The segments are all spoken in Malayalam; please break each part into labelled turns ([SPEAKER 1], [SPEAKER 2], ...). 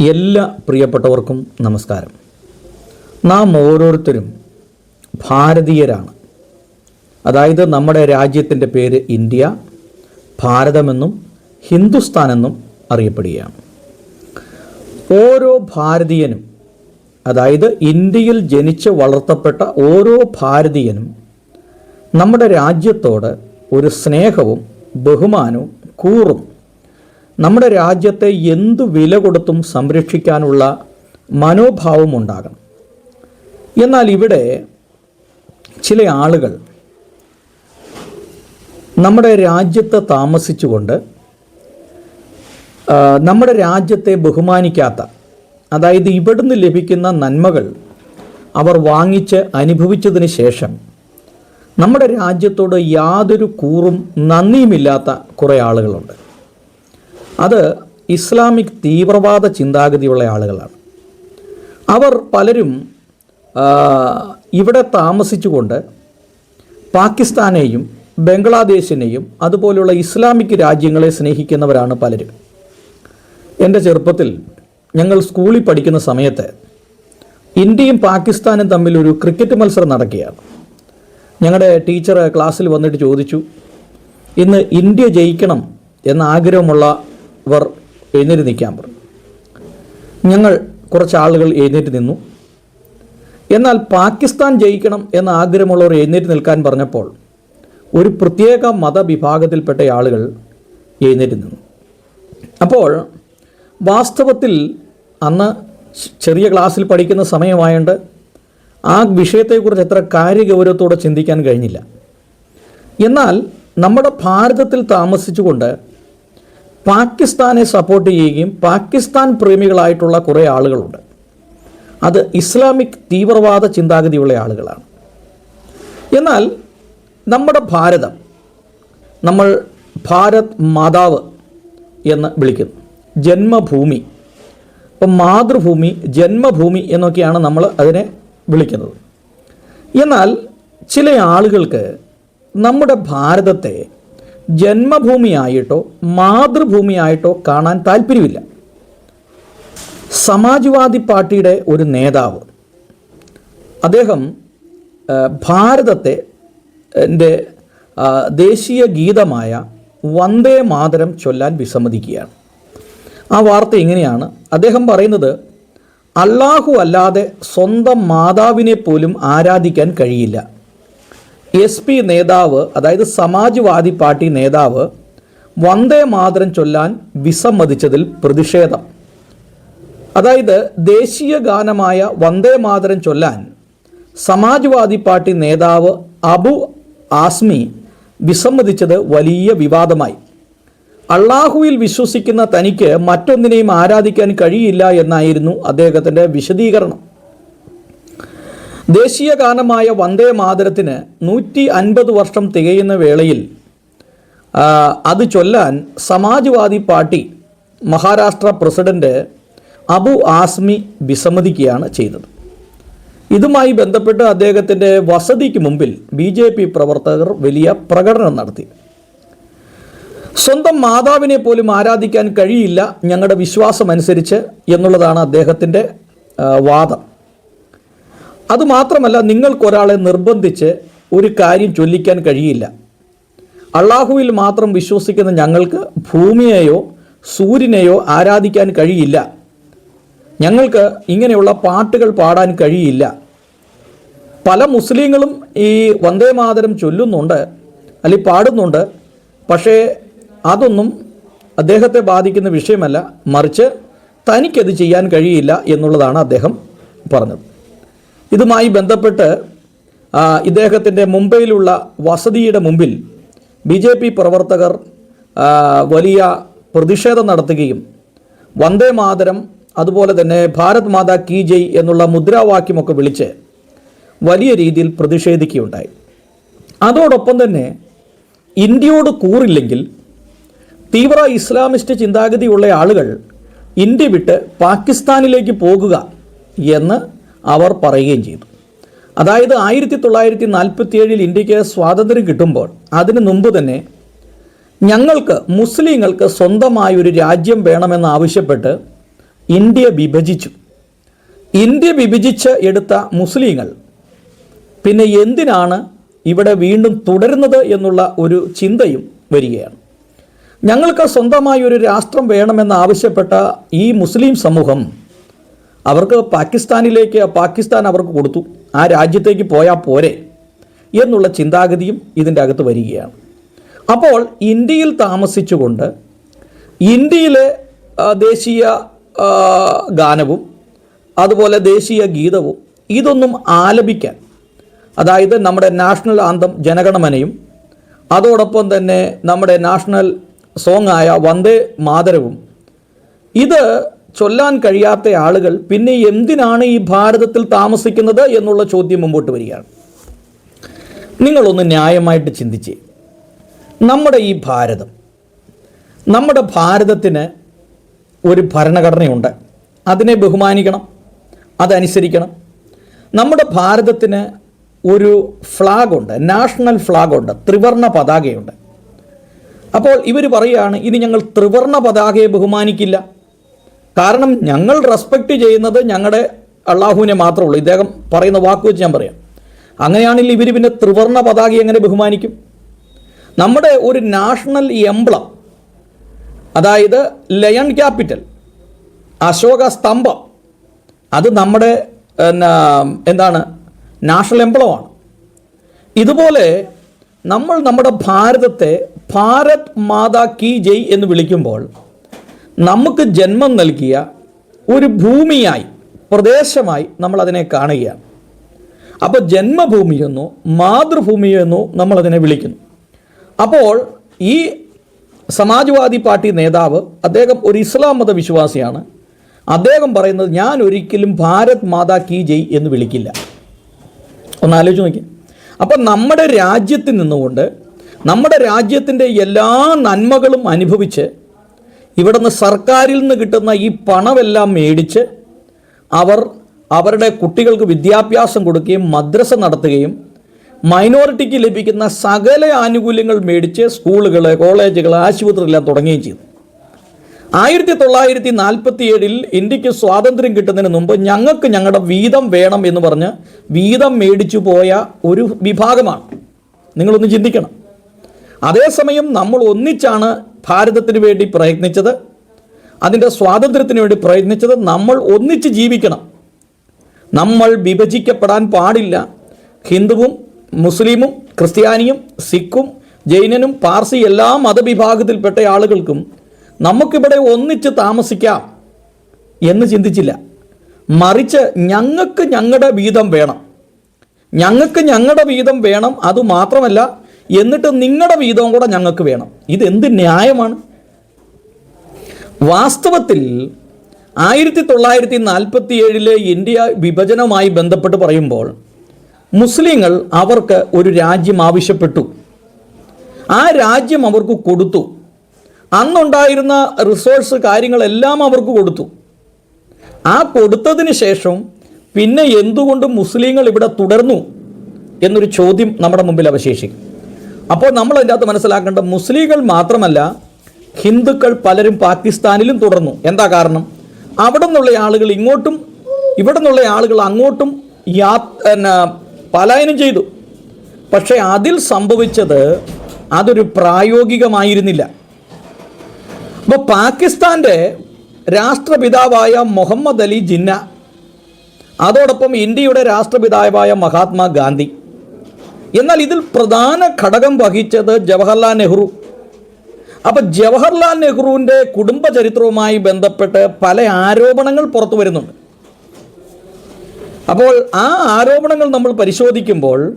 [SPEAKER 1] എല്ലാ പ്രിയപ്പെട്ടവർക്കും നമസ്കാരം. നാം ഓരോരുത്തരും ഭാരതീയരാണ്. അതായത് നമ്മുടെ രാജ്യത്തിന്റെ പേര് ഇന്ത്യ ഭാരതമെന്നും ഹിന്ദുസ്ഥാൻ എന്നും അറിയപ്പെടുകയാണ്. ഓരോ ഭാരതീയനും അതായത് ഇന്ത്യയിൽ ജനിച്ച് വളർത്തപ്പെട്ട ഓരോ ഭാരതീയനും നമ്മുടെ രാജ്യത്തോട് ഒരു സ്നേഹവും ബഹുമാനവും കൂറും നമ്മുടെ രാജ്യത്തെ എന്തു വില കൊടുത്തും സംരക്ഷിക്കാനുള്ള മനോഭാവം ഉണ്ടാകണം. എന്നാൽ ഇവിടെ ചില ആളുകൾ നമ്മുടെ രാജ്യത്ത് താമസിച്ചുകൊണ്ട് നമ്മുടെ രാജ്യത്തെ ബഹുമാനിക്കാത്ത അതായത് ഇവിടുന്ന് ലഭിക്കുന്ന നന്മകൾ അവർ വാങ്ങിച്ച് അനുഭവിച്ചതിന് ശേഷം നമ്മുടെ രാജ്യത്തോട് യാതൊരു കൂറും നന്ദിയുമില്ലാത്ത കുറേ ആളുകളുണ്ട്. അത് ഇസ്ലാമിക് തീവ്രവാദ ചിന്താഗതിയുള്ള ആളുകളാണ്. അവർ പലരും ഇവിടെ താമസിച്ചുകൊണ്ട് പാകിസ്ഥാനെയും ബംഗ്ലാദേശിനെയും അതുപോലെയുള്ള ഇസ്ലാമിക് രാജ്യങ്ങളെ സ്നേഹിക്കുന്നവരാണ് പലരും. എന്റെ ചെറുപ്പത്തിൽ ഞങ്ങൾ സ്കൂളിൽ പഠിക്കുന്ന സമയത്ത് ഇന്ത്യയും പാകിസ്ഥാനും തമ്മിൽ ഒരു ക്രിക്കറ്റ് മത്സരം നടക്കുകയാണ്. ഞങ്ങളുടെ ടീച്ചർ ക്ലാസ്സിൽ വന്നിട്ട് ചോദിച്ചു ഇന്ന് ഇന്ത്യ ജയിക്കണം എന്ന ആഗ്രഹമുള്ളവർ എഴുന്നേറ്റ് നിൽക്കാൻ പറഞ്ഞു. ഞങ്ങൾ കുറച്ച് ആളുകൾ എഴുന്നേറ്റ് നിന്നു. എന്നാൽ പാകിസ്ഥാൻ ജയിക്കണം എന്ന ആഗ്രഹമുള്ളവർ എഴുന്നേറ്റ് നിൽക്കാൻ പറഞ്ഞപ്പോൾ ഒരു പ്രത്യേക മതവിഭാഗത്തിൽപ്പെട്ട ആളുകൾ എഴുന്നേറ്റ് നിന്നു. അപ്പോൾ വാസ്തവത്തിൽ അന്ന് ചെറിയ ക്ലാസ്സിൽ പഠിക്കുന്ന സമയമായതുകൊണ്ട് ആ വിഷയത്തെക്കുറിച്ച് എത്ര കാര്യഗൗരവത്തോടെ ചിന്തിക്കാൻ കഴിഞ്ഞില്ല. എന്നാൽ നമ്മുടെ ഭാരതത്തിൽ താമസിച്ചുകൊണ്ട് പാകിസ്ഥാനെ സപ്പോർട്ട് ചെയ്യുകയും പാകിസ്ഥാൻ പ്രേമികളായിട്ടുള്ള കുറേ ആളുകളുണ്ട്. അത് ഇസ്ലാമിക് തീവ്രവാദ ചിന്താഗതിയുള്ള ആളുകളാണ്. എന്നാൽ നമ്മുടെ ഭാരതം നമ്മൾ ഭാരത് മാതാവ് എന്ന് വിളിക്കുന്നു. ജന്മഭൂമി. ഇപ്പം മാതൃഭൂമി ജന്മഭൂമി എന്നൊക്കെയാണ് നമ്മൾ അതിനെ വിളിക്കുന്നത്. എന്നാൽ ചില ആളുകൾക്ക് നമ്മുടെ ഭാരതത്തെ ജന്മഭൂമിയായിട്ടോ മാതൃഭൂമിയായിട്ടോ കാണാൻ താല്പര്യമില്ല. സമാജ്വാദി പാർട്ടിയുടെ ഒരു നേതാവ്. അദ്ദേഹം ഭാരതത്തെ എന്റെ ദേശീയ ഗീതമായ വന്ദേ മാതരം ചൊല്ലാൻ വിസമ്മതിക്കുകയാണ്. ആ വാർത്ത ഇങ്ങനെയാണ് അദ്ദേഹം പറയുന്നത് അള്ളാഹു അല്ലാതെ സ്വന്തം മാതാവിനെ പോലും ആരാധിക്കാൻ കഴിയില്ല. എസ് പി നേതാവ് അതായത് സമാജ്വാദി പാർട്ടി നേതാവ് വന്ദേ മാതരം ചൊല്ലാൻ വിസമ്മതിച്ചതിൽ പ്രതിഷേധം. അതായത് ദേശീയ ഗാനമായ വന്ദേ മാതരം ചൊല്ലാൻ സമാജ്വാദി പാർട്ടി നേതാവ് അബു ആസ്മി വിസമ്മതിച്ചത് വലിയ വിവാദമായി. അള്ളാഹുവിൽ വിശ്വസിക്കുന്ന തനിക്ക് മറ്റൊന്നിനെയും ആരാധിക്കാൻ കഴിയില്ല എന്നായിരുന്നു അദ്ദേഹത്തിന്റെ വിശദീകരണം. ദേശീയ ഗാനമായ വന്ദേ മാതരത്തിന് നൂറ്റി അൻപത് വർഷം തികയുന്ന വേളയിൽ അത് ചൊല്ലാൻ സമാജ്വാദി പാർട്ടി മഹാരാഷ്ട്ര പ്രസിഡന്റ് അബു ആസ്മി വിസമ്മതിക്കുകയാണ് ചെയ്തത്. ഇതുമായി ബന്ധപ്പെട്ട് അദ്ദേഹത്തിന്റെ വസതിക്ക് മുമ്പിൽ ബി ജെ പി പ്രവർത്തകർ വലിയ പ്രകടനം നടത്തി. സ്വന്തം മാതാവിനെ പോലും ആരാധിക്കാൻ കഴിയില്ല ഞങ്ങളുടെ വിശ്വാസമനുസരിച്ച് എന്നുള്ളതാണ് അദ്ദേഹത്തിന്റെ വാദം. അതുമാത്രമല്ല നിങ്ങൾക്കൊരാളെ നിർബന്ധിച്ച് ഒരു കാര്യം ചൊല്ലിക്കാൻ കഴിയില്ല. അള്ളാഹുവിൽ മാത്രം വിശ്വസിക്കുന്ന ഞങ്ങൾക്ക് ഭൂമിയെയോ സൂര്യനെയോ ആരാധിക്കാൻ കഴിയില്ല. ഞങ്ങൾക്ക് ഇങ്ങനെയുള്ള പാട്ടുകൾ പാടാൻ കഴിയില്ല. പല മുസ്ലിങ്ങളും ഈ വന്ദേ മാതരം ചൊല്ലുന്നുണ്ട് അല്ലെങ്കിൽ പാടുന്നുണ്ട്. പക്ഷേ അതൊന്നും അദ്ദേഹത്തെ ബാധിക്കുന്ന വിഷയമല്ല. മറിച്ച് തനിക്കത് ചെയ്യാൻ കഴിയില്ല എന്നുള്ളതാണ് അദ്ദേഹം പറഞ്ഞത്. ഇതുമായി ബന്ധപ്പെട്ട് ഇദ്ദേഹത്തിന്റെ മുംബൈയിലുള്ള വസതിയുടെ മുമ്പിൽ ബി ജെ പി പ്രവർത്തകർ വലിയ പ്രതിഷേധം നടത്തുകയും വന്ദേ മാതരം അതുപോലെ തന്നെ ഭാരത് മാതാ കീ ജയ് എന്നുള്ള മുദ്രാവാക്യമൊക്കെ വിളിച്ച് വലിയ രീതിയിൽ പ്രതിഷേധിക്കുകയുണ്ടായി. അതോടൊപ്പം തന്നെ ഇന്ത്യയോട് കൂറില്ലെങ്കിൽ തീവ്ര ഇസ്ലാമിസ്റ്റ് ചിന്താഗതിയുള്ള ആളുകൾ ഇന്ത്യ വിട്ട് പാകിസ്ഥാനിലേക്ക് പോകുക എന്ന് അവർ പറയുകയും ചെയ്തു. അതായത് ആയിരത്തി തൊള്ളായിരത്തി നാൽപ്പത്തി ഏഴിൽ ഇന്ത്യയ്ക്ക് സ്വാതന്ത്ര്യം കിട്ടുമ്പോൾ അതിനു മുമ്പ് തന്നെ ഞങ്ങൾക്ക് മുസ്ലിങ്ങൾക്ക് സ്വന്തമായ ഒരു രാജ്യം വേണമെന്ന് ആവശ്യപ്പെട്ട് ഇന്ത്യ വിഭജിച്ചു. ഇന്ത്യ വിഭജിച്ച് എടുത്ത മുസ്ലിങ്ങൾ പിന്നെ എന്തിനാണ് ഇവിടെ വീണ്ടും തുടരുന്നത് എന്നുള്ള ഒരു ചിന്തയും വരികയാണ്. ഞങ്ങൾക്ക് സ്വന്തമായി ഒരു രാഷ്ട്രം വേണമെന്ന് ആവശ്യപ്പെട്ട ഈ മുസ്ലിം സമൂഹം അവർക്ക് പാകിസ്ഥാനിലേക്ക് പാകിസ്ഥാൻ അവർക്ക് കൊടുത്തു. ആ രാജ്യത്തേക്ക് പോയാൽ പോരെ എന്നുള്ള ചിന്താഗതിയും ഇതിന്റെ അകത്ത് വരികയാണ്. അപ്പോൾ ഇന്ത്യയിൽ താമസിച്ചുകൊണ്ട് ഇന്ത്യയിലെ ദേശീയ ഗാനവും അതുപോലെ ദേശീയ ഗീതവും ഇതൊന്നും ആലപിക്കാൻ അതായത് നമ്മുടെ നാഷണൽ ആന്തം ജനഗണമനയും അതോടൊപ്പം തന്നെ നമ്മുടെ നാഷണൽ സോങ്ങായ വന്ദേ മാതരവും ഇത് ചൊല്ലാൻ കഴിയാത്ത ആളുകൾ പിന്നെ എന്തിനാണ് ഈ ഭാരതത്തിൽ താമസിക്കുന്നത് എന്നുള്ള ചോദ്യം മുമ്പോട്ട് വരികയാണ്. നിങ്ങളൊന്ന് ന്യായമായിട്ട് ചിന്തിച്ചേ. നമ്മുടെ ഈ ഭാരതം നമ്മുടെ ഭാരതത്തിന് ഒരു ഭരണഘടനയുണ്ട്. അതിനെ ബഹുമാനിക്കണം അതനുസരിക്കണം. നമ്മുടെ ഭാരതത്തിന് ഒരു ഫ്ലാഗുണ്ട് നാഷണൽ ഫ്ലാഗുണ്ട് ത്രിവർണ പതാകയുണ്ട്. അപ്പോൾ ഇവർ പറയുകയാണ് ഇനി ഞങ്ങൾ ത്രിവർണ പതാകയെ ബഹുമാനിക്കില്ല. കാരണം ഞങ്ങൾ റെസ്പെക്ട് ചെയ്യുന്നത് ഞങ്ങളുടെ അള്ളാഹുവിനെ മാത്രമേ ഉള്ളൂ. ഇദ്ദേഹം പറയുന്ന വാക്ക് വെച്ച് ഞാൻ പറയാം. അങ്ങനെയാണെങ്കിൽ ഇവർ പിന്നെ ത്രിവർണ പതാക എങ്ങനെ ബഹുമാനിക്കും? നമ്മുടെ ഒരു നാഷണൽ എംബ്ലം അതായത് ലയൺ ക്യാപിറ്റൽ അശോക സ്തംഭം അത് നമ്മുടെ എന്താണ് നാഷണൽ എംബ്ലമാണ്. ഇതുപോലെ നമ്മൾ നമ്മുടെ ഭാരതത്തെ ഭാരത് മാതാ കി ജയ് എന്ന് വിളിക്കുമ്പോൾ നമുക്ക് ജന്മം നൽകിയ ഒരു ഭൂമിയായി പ്രദേശമായി നമ്മൾ അതിനെ കാണുകയാണ്. അപ്പോൾ ജന്മഭൂമിയെന്നോ മാതൃഭൂമിയെന്നോ നമ്മളതിനെ വിളിക്കുന്നു. അപ്പോൾ ഈ സമാജ്വാദി പാർട്ടി നേതാവ് അദ്ദേഹം ഒരു ഇസ്ലാം മത വിശ്വാസിയാണ്. അദ്ദേഹം പറയുന്നത് ഞാൻ ഒരിക്കലും ഭാരത് മാതാ കി ജയ് എന്ന് വിളിക്കില്ല. ഒന്ന് ആലോചിച്ച് നോക്കി അപ്പം നമ്മുടെ രാജ്യത്തിൽ നിന്നുകൊണ്ട് നമ്മുടെ രാജ്യത്തിന്റെ എല്ലാ നന്മകളും അനുഭവിച്ച് ഇവിടുന്ന് സർക്കാരിൽ നിന്ന് കിട്ടുന്ന ഈ പണമെല്ലാം മേടിച്ച് അവർ അവരുടെ കുട്ടികൾക്ക് വിദ്യാഭ്യാസം കൊടുക്കുകയും മദ്രസ നടത്തുകയും മൈനോറിറ്റിക്ക് ലഭിക്കുന്ന സകല ആനുകൂല്യങ്ങൾ മേടിച്ച് സ്കൂളുകൾ കോളേജുകൾ ആശുപത്രികളെല്ലാം തുടങ്ങുകയും ചെയ്തു. ആയിരത്തി തൊള്ളായിരത്തി നാൽപ്പത്തി ഏഴിൽ ഇന്ത്യയ്ക്ക് സ്വാതന്ത്ര്യം കിട്ടുന്നതിന് മുമ്പ് ഞങ്ങൾക്ക് ഞങ്ങളുടെ വീതം വേണം എന്ന് പറഞ്ഞ് വീതം മേടിച്ചു പോയ ഒരു വിഭാഗമാണ്. നിങ്ങളൊന്ന് ചിന്തിക്കണം. അതേസമയം നമ്മൾ ഒന്നിച്ചാണ് ഭാരതത്തിന് വേണ്ടി പ്രയത്നിച്ചത് അതിന്റെ സ്വാതന്ത്ര്യത്തിന് വേണ്ടി പ്രയത്നിച്ചത് നമ്മൾ ഒന്നിച്ച് ജീവിക്കണം. നമ്മൾ വിഭജിക്കപ്പെടാൻ പാടില്ല. ഹിന്ദുവും മുസ്ലിമും ക്രിസ്ത്യാനിയും സിഖും ജൈനനും പാർസി എല്ലാ മതവിഭാഗത്തിൽപ്പെട്ട ആളുകൾക്കും നമുക്കിവിടെ ഒന്നിച്ച് താമസിക്കാം എന്ന് ചിന്തിച്ചില്ല. മറിച്ച് ഞങ്ങൾക്ക് ഞങ്ങളുടെ വീതം വേണം. ഞങ്ങൾക്ക് ഞങ്ങളുടെ വീതം വേണം അതുമാത്രമല്ല എന്നിട്ട് നിങ്ങളുടെ വീതവും കൂടെ ഞങ്ങൾക്ക് വേണം. ഇതെന്ത് ന്യായമാണ്? വാസ്തവത്തിൽ ആയിരത്തി തൊള്ളായിരത്തി നാൽപ്പത്തി ഏഴിലെ ഇന്ത്യ വിഭജനവുമായി ബന്ധപ്പെട്ട് പറയുമ്പോൾ മുസ്ലിങ്ങൾ അവർക്ക് ഒരു രാജ്യം ആവശ്യപ്പെട്ടു. ആ രാജ്യം അവർക്ക് കൊടുത്തു. അന്നുണ്ടായിരുന്ന റിസോഴ്സ് കാര്യങ്ങളെല്ലാം അവർക്ക് കൊടുത്തു. ആ കൊടുത്തതിന് ശേഷം പിന്നെ എന്തുകൊണ്ട് മുസ്ലിങ്ങൾ ഇവിടെ തുടർന്നു? എന്നൊരു ചോദ്യം നമ്മുടെ മുമ്പിൽ അവശേഷിക്കും. അപ്പോൾ നമ്മൾ അതിന്റെ അകത്ത് മനസ്സിലാക്കേണ്ട മുസ്ലിങ്ങൾ മാത്രമല്ല ഹിന്ദുക്കൾ പലരും പാകിസ്ഥാനിലും തുടർന്നു. എന്താ കാരണം? അവിടെ നിന്നുള്ള ആളുകൾ ഇങ്ങോട്ടും ഇവിടെ നിന്നുള്ള ആളുകൾ അങ്ങോട്ടും യാ പലായനം ചെയ്തു. പക്ഷേ അതിൽ സംഭവിച്ചത് അതൊരു പ്രായോഗികമായിരുന്നില്ല. അപ്പോൾ പാകിസ്ഥാന്റെ രാഷ്ട്രപിതാവായ മുഹമ്മദ് അലി ജിന്ന അതോടൊപ്പം ഇന്ത്യയുടെ രാഷ്ട്രപിതാവായ മഹാത്മാഗാന്ധി എന്നാൽ ഇതിൽ പ്രധാന ഘടകം വഹിച്ചത് ജവഹർലാൽ നെഹ്റു. അപ്പോൾ ജവഹർലാൽ നെഹ്റുവിന്റെ കുടുംബ ചരിത്രവുമായി ബന്ധപ്പെട്ട് പല ആരോപണങ്ങൾ പുറത്തു വരുന്നുണ്ട്. അപ്പോൾ ആ ആരോപണങ്ങൾ നമ്മൾ പരിശോധിക്കുമ്പോൾ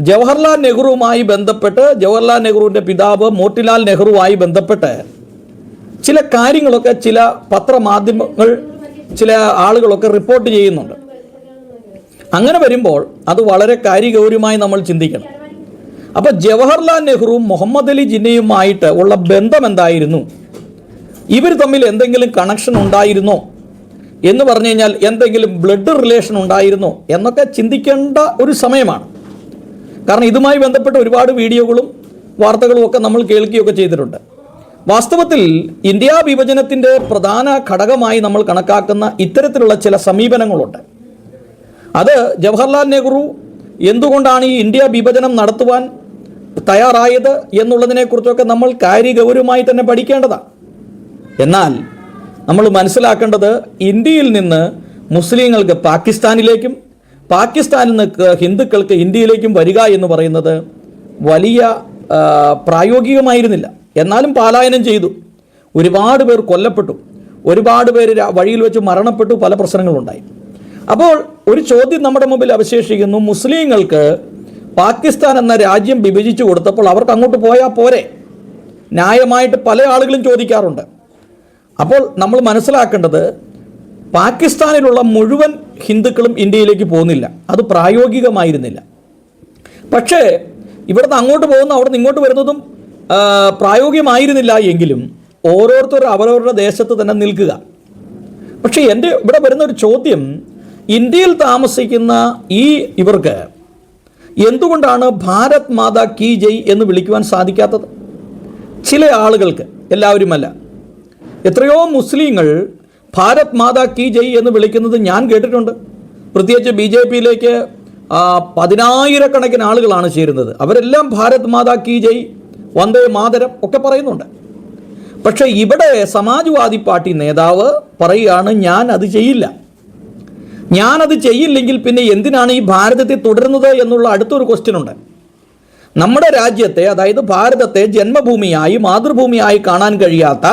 [SPEAKER 1] ജവഹർലാൽ നെഹ്റുവുമായി ബന്ധപ്പെട്ട് ജവഹർലാൽ നെഹ്റുവിന്റെ പിതാവ് മോട്ടിലാൽ നെഹ്റുവുമായി ബന്ധപ്പെട്ട് ചില കാര്യങ്ങളൊക്കെ ചില പത്രമാധ്യമങ്ങൾ ചില ആളുകളൊക്കെ റിപ്പോർട്ട് ചെയ്യുന്നുണ്ട്. അങ്ങനെ വരുമ്പോൾ അത് വളരെ കാര്യഗൗരമായി നമ്മൾ ചിന്തിക്കണം. അപ്പോൾ ജവഹർലാൽ നെഹ്റുവും മുഹമ്മദ് അലി ജിന്നയുമായിട്ട് ഉള്ള ബന്ധം എന്തായിരുന്നു? ഇവർ തമ്മിൽ എന്തെങ്കിലും കണക്ഷൻ ഉണ്ടായിരുന്നോ? എന്ന് പറഞ്ഞു കഴിഞ്ഞാൽ എന്തെങ്കിലും ബ്ലഡ് റിലേഷൻ ഉണ്ടായിരുന്നോ? എന്നൊക്കെ ചിന്തിക്കേണ്ട ഒരു സമയമാണ്. കാരണം ഇതുമായി ബന്ധപ്പെട്ട ഒരുപാട് വീഡിയോകളും വാർത്തകളും ഒക്കെ നമ്മൾ കേൾക്കുകയൊക്കെ ചെയ്തിട്ടുണ്ട്. വാസ്തവത്തിൽ ഇന്ത്യ വിഭജനത്തിന്റെ പ്രധാന ഘടകമായി നമ്മൾ കണക്കാക്കുന്ന ഇത്തരത്തിലുള്ള ചില സമീപനങ്ങളുണ്ട്. അത് ജവഹർലാൽ നെഹ്റു എന്തുകൊണ്ടാണ് ഈ ഇന്ത്യ വിഭജനം നടത്തുവാൻ തയ്യാറായത് എന്നുള്ളതിനെക്കുറിച്ചൊക്കെ നമ്മൾ കാര്യഗൗരവമായി തന്നെ പഠിക്കേണ്ടതാണ് എന്നാൽ നമ്മൾ മനസ്സിലാക്കേണ്ടത് ഇന്ത്യയിൽ നിന്ന് മുസ്ലിങ്ങൾക്ക് പാകിസ്ഥാനിലേക്കും പാകിസ്ഥാനിൽ നിന്ന് ഹിന്ദുക്കൾക്ക് ഇന്ത്യയിലേക്കും വരിക എന്ന് പറയുന്നത് വലിയ പ്രായോഗികമായിരുന്നില്ല. എന്നാലും പാലായനം ചെയ്തു. ഒരുപാട് പേർ കൊല്ലപ്പെട്ടു. ഒരുപാട് പേര് വഴിയിൽ വെച്ച് മരണപ്പെട്ടു. പല പ്രശ്നങ്ങളുണ്ടായി. അപ്പോൾ ഒരു ചോദ്യം നമ്മുടെ മുമ്പിൽ അവശേഷിക്കുന്നു. മുസ്ലിങ്ങൾക്ക് പാകിസ്ഥാൻ എന്ന രാജ്യം വിഭജിച്ചു കൊടുത്തപ്പോൾ അവർക്ക് അങ്ങോട്ട് പോയാൽ പോരെ? ന്യായമായിട്ട് പല ആളുകളും ചോദിക്കാറുണ്ട്. അപ്പോൾ നമ്മൾ മനസ്സിലാക്കേണ്ടത് പാകിസ്ഥാനിലുള്ള മുഴുവൻ ഹിന്ദുക്കളും ഇന്ത്യയിലേക്ക് പോകുന്നില്ല. അത് പ്രായോഗികമായിരുന്നില്ല. പക്ഷേ ഇവിടുന്ന് അങ്ങോട്ട് പോകുന്ന അവിടുന്ന് ഇങ്ങോട്ട് വരുന്നതും പ്രായോഗികമായിരുന്നില്ല എങ്കിലും ഓരോരുത്തരും അവരവരുടെ ദേശത്ത് തന്നെ നിൽക്കുക. പക്ഷേ എന്റെ ഇവിടെ വരുന്ന ഒരു ചോദ്യം ഇന്ത്യയിൽ താമസിക്കുന്ന ഈ ഇവർക്ക് എന്തുകൊണ്ടാണ് ഭാരത് മാതാ കി ജയ് എന്ന് വിളിക്കുവാൻ സാധിക്കാത്തത്? ചില ആളുകൾക്ക് എല്ലാവരുമല്ല. എത്രയോ മുസ്ലിങ്ങൾ ഭാരത് മാതാ കി ജയ് എന്ന് വിളിക്കുന്നത് ഞാൻ കേട്ടിട്ടുണ്ട്. പ്രത്യേകിച്ച് ബി ജെ പിയിലേക്ക് പതിനായിരക്കണക്കിന് ആളുകളാണ് ചേരുന്നത്. അവരെല്ലാം ഭാരത് മാതാ കി ജയ് വന്ദേ മാതരം ഒക്കെ പറയുന്നുണ്ട്. പക്ഷേ ഇവിടെ സമാജ്വാദി പാർട്ടി നേതാവ് പറയുകയാണ് ഞാൻ അത് ചെയ്യില്ല. ഞാനത് ചെയ്യില്ലെങ്കിൽ പിന്നെ എന്തിനാണ് ഈ ഭാരതത്തെ തുടരുന്നത് എന്നുള്ള അടുത്തൊരു ക്വസ്റ്റ്യൻ ഉണ്ട്. നമ്മുടെ രാജ്യത്തെ അതായത് ഭാരതത്തെ ജന്മഭൂമിയായി മാതൃഭൂമിയായി കാണാൻ കഴിയാത്ത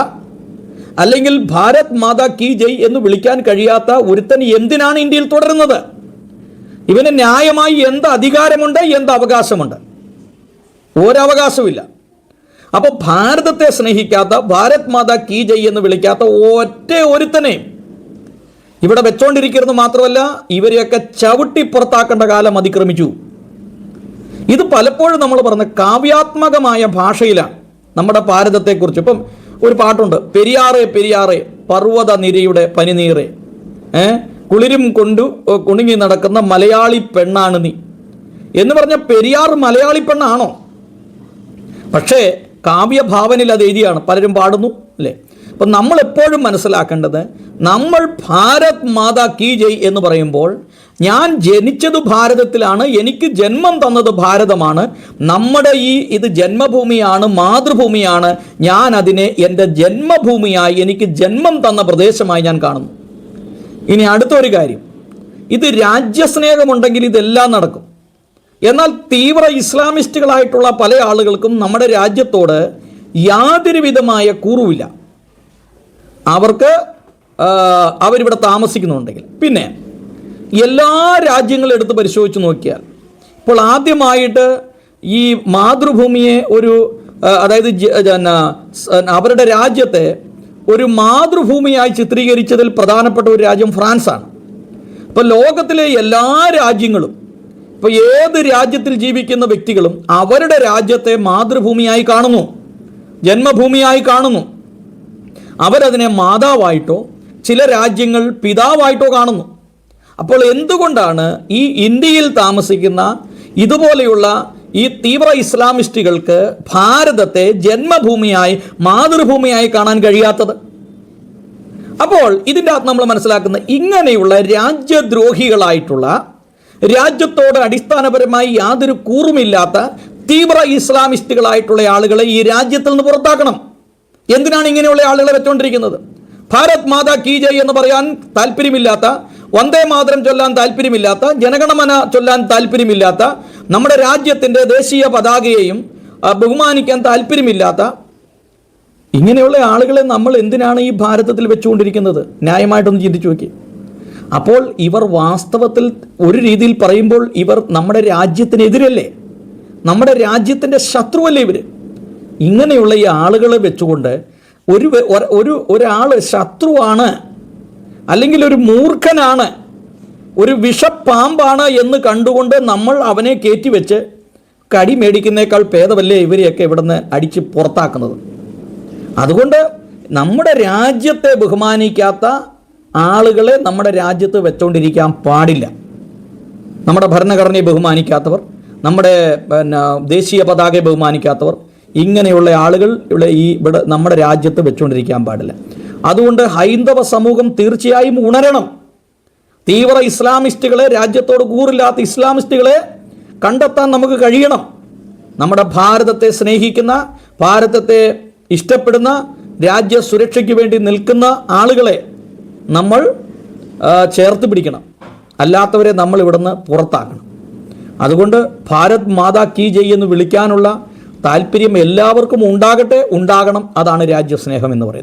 [SPEAKER 1] അല്ലെങ്കിൽ ഭാരത് മാതാ കി ജയ് എന്ന് വിളിക്കാൻ കഴിയാത്ത ഒരുത്തൻ എന്തിനാണ് ഇന്ത്യയിൽ തുടരുന്നത്? ഇവന് ന്യായമായി എന്ത് അധികാരമുണ്ട് എന്ത് അവകാശമുണ്ട്? ഒരവകാശമില്ല അപ്പോൾ ഭാരതത്തെ സ്നേഹിക്കാത്ത ഭാരത് മാതാ കി ജയ് എന്ന് വിളിക്കാത്ത ഒറ്റ ഒരുത്തനെയും ഇവിടെ വെച്ചോണ്ടിരിക്കുന്നു മാത്രമല്ല ഇവരെയൊക്കെ ചവിട്ടി പുറത്താക്കേണ്ട കാലം അതിക്രമിച്ചു. ഇത് പലപ്പോഴും നമ്മൾ പറഞ്ഞ കാവ്യാത്മകമായ ഭാഷയിലാണ് നമ്മുടെ ഭാരതത്തെക്കുറിച്ച്. ഇപ്പം ഒരു പാട്ടുണ്ട് പെരിയാറെ പെരിയാറെ പർവത നിരയുടെ പനിനീറെ ഏ കുളിരും കൊണ്ടു കുണുങ്ങി നടക്കുന്ന മലയാളി പെണ്ണാണ് നീ. എന്ന് പറഞ്ഞ പെരിയാർ മലയാളി പെണ്ണാണോ? പക്ഷേ കാവ്യഭാവനയിൽ അത് എഴുതിയാണ് പലരും പാടുന്നു അല്ലേ? അപ്പം നമ്മൾ എപ്പോഴും മനസ്സിലാക്കേണ്ടത് നമ്മൾ ഭാരത് മാതാ കീ ജയ് എന്ന് പറയുമ്പോൾ ഞാൻ ജനിച്ചത് ഭാരതത്തിലാണ് എനിക്ക് ജന്മം തന്നത് ഭാരതമാണ് നമ്മുടെ ഈ ഇത് ജന്മഭൂമിയാണ് മാതൃഭൂമിയാണ് ഞാൻ അതിനെ എന്റെ ജന്മഭൂമിയായി എനിക്ക് ജന്മം തന്ന പ്രദേശമായി ഞാൻ കാണുന്നു. ഇനി അടുത്തൊരു കാര്യം. ഇത് രാജ്യസ്നേഹമുണ്ടെങ്കിൽ ഇതെല്ലാം നടക്കും. എന്നാൽ തീവ്ര ഇസ്ലാമിസ്റ്റുകളായിട്ടുള്ള പല ആളുകൾക്കും നമ്മുടെ രാജ്യത്തോട് യാതൊരു വിധമായ കൂറുമില്ല അവർക്ക് അവരിവിടെ താമസിക്കുന്നുണ്ടെങ്കിൽ. പിന്നെ എല്ലാ രാജ്യങ്ങളും എടുത്ത് പരിശോധിച്ച് നോക്കിയാൽ ഇപ്പോൾ ആദ്യമായിട്ട് ഈ മാതൃഭൂമിയെ ഒരു അതായത് അവരുടെ രാജ്യത്തെ ഒരു മാതൃഭൂമിയായി ചിത്രീകരിച്ചതിൽ പ്രധാനപ്പെട്ട ഒരു രാജ്യം ഫ്രാൻസാണ്. ഇപ്പോൾ ലോകത്തിലെ എല്ലാ രാജ്യങ്ങളും ഇപ്പോൾ ഏത് രാജ്യത്തിൽ ജീവിക്കുന്ന വ്യക്തികളും അവരുടെ രാജ്യത്തെ മാതൃഭൂമിയായി കാണുന്നു. ജന്മഭൂമിയായി കാണുന്നു. അവരതിനെ മാതാവായിട്ടോ ചില രാജ്യങ്ങൾ പിതാവായിട്ടോ കാണുന്നു. അപ്പോൾ എന്തുകൊണ്ടാണ് ഈ ഇന്ത്യയിൽ താമസിക്കുന്ന ഇതുപോലെയുള്ള ഈ തീവ്ര ഇസ്ലാമിസ്റ്റുകൾക്ക് ഭാരതത്തെ ജന്മഭൂമിയായി മാതൃഭൂമിയായി കാണാൻ കഴിയാത്തത്? അപ്പോൾ ഇതിന്റെ അകത്ത് നമ്മൾ മനസ്സിലാക്കുന്ന ഇങ്ങനെയുള്ള രാജ്യദ്രോഹികളായിട്ടുള്ള രാജ്യത്തോട് അടിസ്ഥാനപരമായി യാതൊരു കൂറുമില്ലാത്ത തീവ്ര ഇസ്ലാമിസ്റ്റുകളായിട്ടുള്ള ആളുകളെ ഈ രാജ്യത്തിൽ നിന്ന് പുറത്താക്കണം. എന്തിനാണ് ഇങ്ങനെയുള്ള ആളുകളെ വെച്ചുകൊണ്ടിരിക്കുന്നത് ഭാരത് മാതാ കി ജയ് എന്ന് പറയാൻ താല്പര്യമില്ലാത്ത വന്ദേ മാതരം ചൊല്ലാൻ താല്പര്യമില്ലാത്ത ജനഗണമന ചൊല്ലാൻ താല്പര്യമില്ലാത്ത നമ്മുടെ രാജ്യത്തിന്റെ ദേശീയ പതാകയെയും ബഹുമാനിക്കാൻ താല്പര്യമില്ലാത്ത ഇങ്ങനെയുള്ള ആളുകളെ നമ്മൾ എന്തിനാണ് ഈ ഭാരതത്തിൽ വെച്ചുകൊണ്ടിരിക്കുന്നത്? ന്യായമായിട്ടൊന്ന് ചിന്തിച്ചു നോക്കി. അപ്പോൾ ഇവർ വാസ്തവത്തിൽ ഒരു രീതിയിൽ പറയുമ്പോൾ ഇവർ നമ്മുടെ രാജ്യത്തിനെതിരല്ലേ? നമ്മുടെ രാജ്യത്തിന്റെ ശത്രുവല്ലേ ഇവർ ഇങ്ങനെയുള്ള ഈ ആളുകളെ വെച്ചുകൊണ്ട് ഒരു ഒരു ഒരാൾ ശത്രുവാണ് അല്ലെങ്കിൽ ഒരു മൂർഖനാണ് ഒരു വിഷപ്പാമ്പാണ് എന്ന് കണ്ടുകൊണ്ട് നമ്മൾ അവനെ കയറ്റിവെച്ച് കടി മേടിക്കുന്നേക്കാൾ ഭേദമല്ലേ ഇവരെയൊക്കെ ഇവിടുന്ന് അടിച്ച് പുറത്താക്കുന്നത്. അതുകൊണ്ട് നമ്മുടെ രാജ്യത്തെ ബഹുമാനിക്കാത്ത ആളുകളെ നമ്മുടെ രാജ്യത്ത് വെച്ചുകൊണ്ടിരിക്കാൻ പാടില്ല. നമ്മുടെ ഭരണഘടനയെ ബഹുമാനിക്കാത്തവർ നമ്മുടെ പിന്നെ ദേശീയ പതാകയെ ബഹുമാനിക്കാത്തവർ ഇങ്ങനെയുള്ള ആളുകൾ ഇവിടെ ഈ ഇവിടെ നമ്മുടെ രാജ്യത്ത് വെച്ചുകൊണ്ടിരിക്കാൻ പാടില്ല. അതുകൊണ്ട് ഹൈന്ദവ സമൂഹം തീർച്ചയായും ഉണരണം. തീവ്ര ഇസ്ലാമിസ്റ്റുകളെ രാജ്യത്തോട് കൂറില്ലാത്ത ഇസ്ലാമിസ്റ്റുകളെ കണ്ടെത്താൻ നമുക്ക് കഴിയണം. നമ്മുടെ ഭാരതത്തെ സ്നേഹിക്കുന്ന ഭാരതത്തെ ഇഷ്ടപ്പെടുന്ന രാജ്യ സുരക്ഷയ്ക്ക് വേണ്ടി നിൽക്കുന്ന ആളുകളെ നമ്മൾ ചേർത്ത് പിടിക്കണം. അല്ലാത്തവരെ നമ്മൾ ഇവിടുന്ന് പുറത്താക്കണം. അതുകൊണ്ട് ഭാരത് മാതാ കീ ജയ് എന്ന് വിളിക്കാനുള്ള താല്പര്യം എല്ലാവർക്കും ഉണ്ടാകട്ടെ ഉണ്ടാകണം അതാണ് രാജ്യസ്നേഹം എന്ന് പറയുന്നത്.